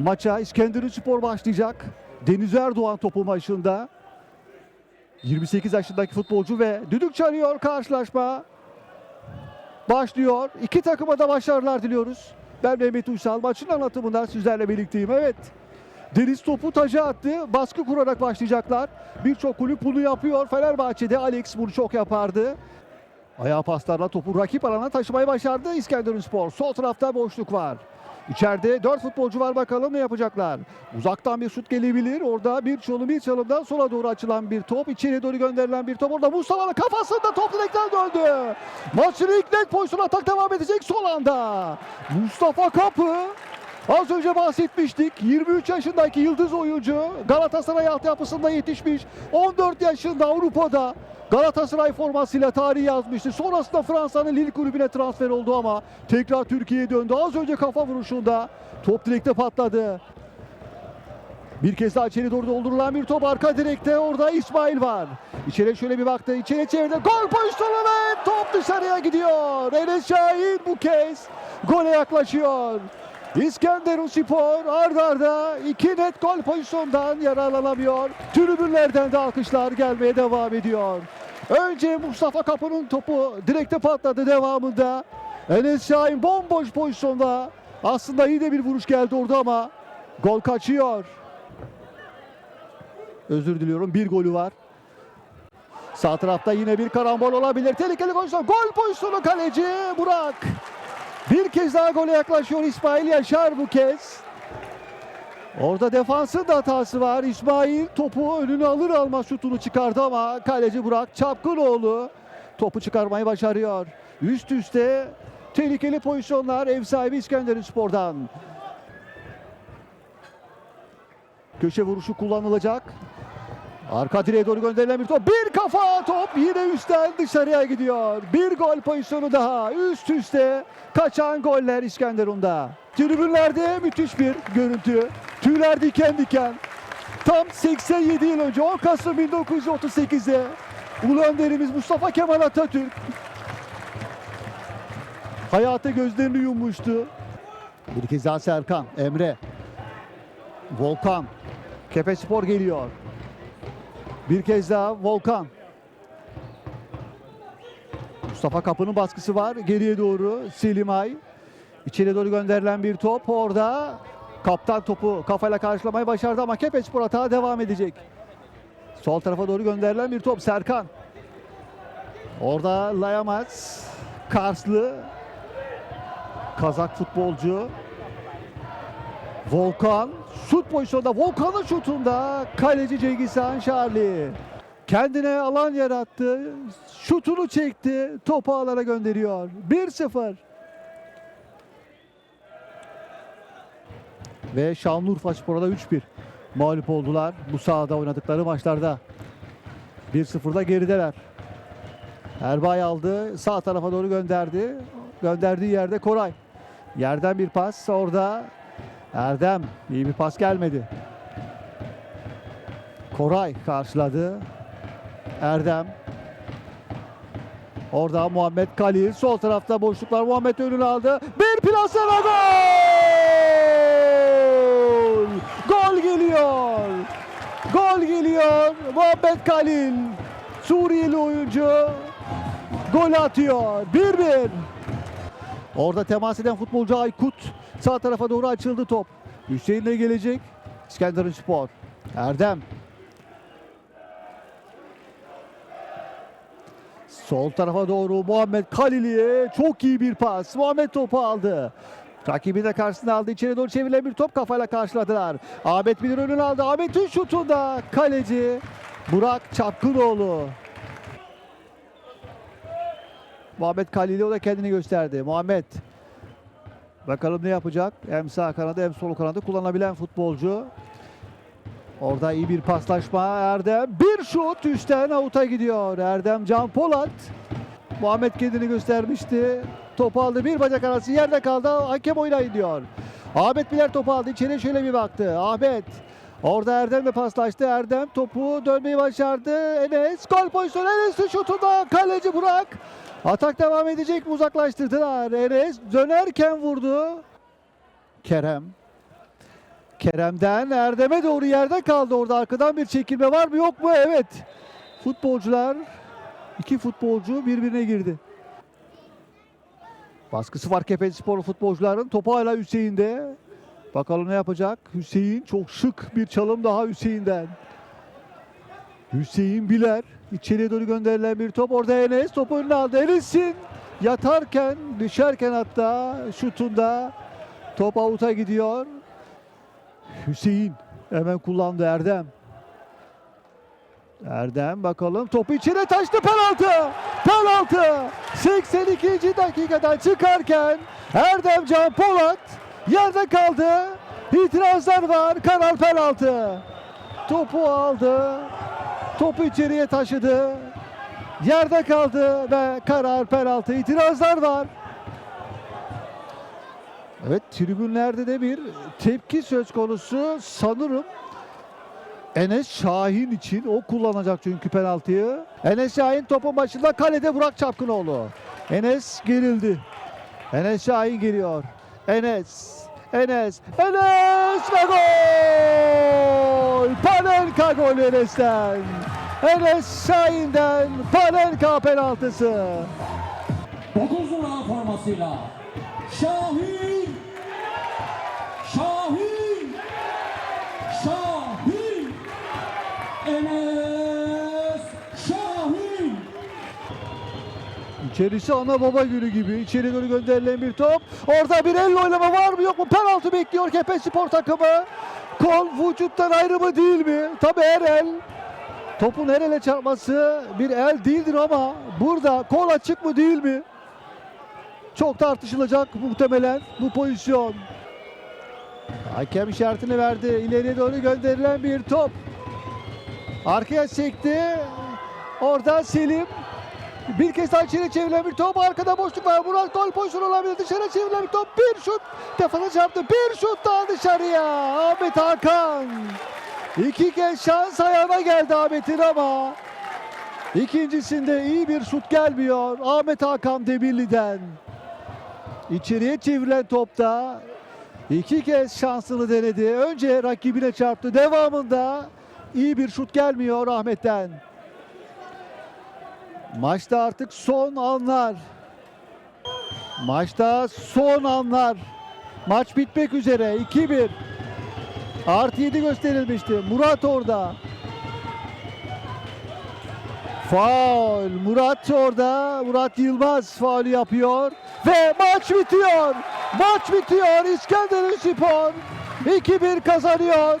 Maça İskenderun Spor başlayacak. Deniz Erdoğan topu başında. 28 yaşındaki futbolcu ve düdük çalıyor karşılaşma. Başlıyor. İki takıma da başarılar diliyoruz. Ben Mehmet Uysal. Maçın anlatımından sizlerle birlikteyim. Evet. Deniz topu taca attı. Baskı kurarak başlayacaklar. Birçok kulüp bunu yapıyor. Fenerbahçe'de Alex bunu çok yapardı. Ayağı paslarla topu rakip alana taşımayı başardı İskenderun Spor. Sol tarafta boşluk var. İçeride 4 futbolcu var bakalım ne yapacaklar. Uzaktan bir şut gelebilir. Orada bir çalım bir çalımdan sola doğru açılan bir top. içeriye doğru gönderilen bir top. Orada Mustafa'nın kafasında top direkten döndü. Maçın ilk net pozisyonu atak devam edecek son anda. Mustafa Kapı Az önce bahsetmiştik. 23 yaşındaki yıldız oyuncu Galatasaray altyapısında yetişmiş. 14 yaşında Avrupa'da Galatasaray formasıyla tarih yazmıştı. Sonrasında Fransa'nın Lille kulübüne transfer oldu ama tekrar Türkiye'ye döndü. Az önce kafa vuruşunda top direkte patladı. Bir kez daha içeri doğru doldurulan bir top arka direkte orada İsmail var. İçeri şöyle bir baktı. içeri çevirdi. Gol pozisyonu ve top dışarıya gidiyor. Enes Şahin bu kez gole yaklaşıyor. İskenderun Spor arda arda iki net gol pozisyondan yararlanamıyor. Tribünlerden de alkışlar gelmeye devam ediyor. Önce Mustafa Kapı'nın topu direkte patladı devamında. Enes Şahin bomboş pozisyonda. Aslında iyi de bir vuruş geldi orada ama gol kaçıyor. Özür diliyorum bir golü var. Sağ tarafta yine bir karambol olabilir. Tehlikeli pozisyon. Gol pozisyonu kaleci Burak. Bir kez daha gole yaklaşıyor İsmail Yaşar bu kez. Orada defansın da hatası var. İsmail topu önünü alır almaz şutunu çıkardı ama kaleci Burak Çapkınoğlu topu çıkarmayı başarıyor. Üst üste tehlikeli pozisyonlar ev sahibi İskenderun Spor'dan. Köşe vuruşu kullanılacak. Arka direğe doğru gönderilen bir top. Bir kafa top yine üstten dışarıya gidiyor. Bir gol pozisyonu daha. Üst üste kaçan goller İskenderun'da. Tribünlerde müthiş bir görüntü. Tüyler diken diken. Tam 87 yıl önce 10 Kasım 1938'de Ulu Önderimiz Mustafa Kemal Atatürk hayata gözlerini yummuştu. Bir kez daha Serkan, Emre, Volkan, Kepe Spor geliyor. Bir kez daha Volkan. Mustafa Kapı'nın baskısı var. Geriye doğru Selimay. İçeri doğru gönderilen bir top. Orada kaptan topu kafayla karşılamayı başardı ama Kepespor hata devam edecek. Sol tarafa doğru gönderilen bir top Serkan. Orada Layamaz. Karslı. Kazak futbolcu. Volkan şut pozisyonda Volkan'ın şutunda kaleci Cengiz Han Şarli kendine alan yarattı. Şutunu çekti. Topu alana gönderiyor. 1-0. Ve Şanlıurfa Spor'a da 3-1 mağlup oldular bu sahada oynadıkları maçlarda. 1-0'da gerideler. Erbay aldı. Sağ tarafa doğru gönderdi. Gönderdiği yerde Koray. Yerden bir pas. Orada Erdem iyi bir pas gelmedi. Koray karşıladı. Erdem. Orada Muhammed Kalil. Sol tarafta boşluklar. Muhammed önünü aldı. Bir plase ve gol! Gol geliyor. Gol geliyor. Muhammed Kalil. Suriyeli oyuncu gol atıyor. 1-1. Orada temas eden futbolcu Aykut sağ tarafa doğru açıldı top. Hüseyin de gelecek. İskenderun Spor. Erdem. Sol tarafa doğru Muhammed Kalili'ye çok iyi bir pas. Muhammed topu aldı. Rakibi de karşısına aldı. İçeri doğru çevrilen bir top kafayla karşıladılar. Ahmet Bilir önünü aldı. Ahmet'in şutunda kaleci Burak Çapkınoğlu. Muhammed Kalili o da kendini gösterdi. Muhammed bakalım ne yapacak? Hem sağ kanadı hem sol kanadı kullanabilen futbolcu. Orada iyi bir paslaşma Erdem. Bir şut üstten avuta gidiyor. Erdem Can Polat. Muhammed kendini göstermişti. Topu aldı. Bir bacak arası yerde kaldı. Hakem oynayın diyor. Ahmet Biler topu aldı. İçeri şöyle bir baktı. Ahmet. Orada Erdem'le paslaştı. Erdem topu dönmeyi başardı. Enes gol pozisyonu. Enes'in şutunda kaleci Burak. Atak devam edecek mi? Uzaklaştırdılar. Enes dönerken vurdu. Kerem. Kerem'den Erdem'e doğru yerde kaldı orada. Arkadan bir çekilme var mı yok mu? Evet. Futbolcular iki futbolcu birbirine girdi. Baskısı var Kefes Spor futbolcuların. Topu hala Hüseyin'de. Bakalım ne yapacak? Hüseyin çok şık bir çalım daha Hüseyin'den. Hüseyin Biler içeriye doğru gönderilen bir top. Orada Enes topu önüne aldı. Enes'in yatarken, düşerken hatta şutunda top avuta gidiyor. Hüseyin hemen kullandı Erdem. Erdem bakalım topu içine taştı penaltı. Penaltı. 82. dakikadan çıkarken Erdem Can Polat yerde kaldı. İtirazlar var. Karar penaltı. Topu aldı. Topu içeriye taşıdı. Yerde kaldı ve karar penaltı. İtirazlar var. Evet tribünlerde de bir tepki söz konusu sanırım. Enes Şahin için o kullanacak çünkü penaltıyı. Enes Şahin topun başında kalede Burak Çapkınoğlu. Enes gerildi. Enes Şahin geliyor. Enes. Enes. Enes ve gol! Panenka golü Enes'ten. Enes Şahin'den Panenka penaltısı. 9 numara formasıyla Şahin Şahin Şahin Enes Şahin İçerisi ana baba günü gibi. İçeri doğru gönderilen bir top. Orada bir elle oynama var mı yok mu? Penaltı bekliyor Kepes Spor takımı. Kol vücuttan ayrımı değil mi? Tabii her el. Topun her ele çarpması bir el değildir ama burada kol açık mı değil mi? Çok tartışılacak muhtemelen bu pozisyon. Hakem işaretini verdi. İleriye doğru gönderilen bir top. Arkaya çekti. Orada Selim bir kez daha içeri çevrilen bir top. Arkada boşluk var. Murat gol pozisyonu olabilir. Dışarı çevrilen bir top. Bir şut. Defana çarptı. Bir şut daha dışarıya. Ahmet Hakan. İki kez şans ayağına geldi Ahmet'in ama ikincisinde iyi bir şut gelmiyor. Ahmet Hakan Demirli'den. İçeriye çevrilen topta iki kez şansını denedi. Önce rakibine çarptı. Devamında iyi bir şut gelmiyor Ahmet'ten. Maçta artık son anlar. Maçta son anlar. Maç bitmek üzere. 2-1. Artı 7 gösterilmişti. Murat orada. Faul. Murat orada. Murat Yılmaz faulü yapıyor. Ve maç bitiyor. Maç bitiyor. İskenderun Spor 2-1 kazanıyor.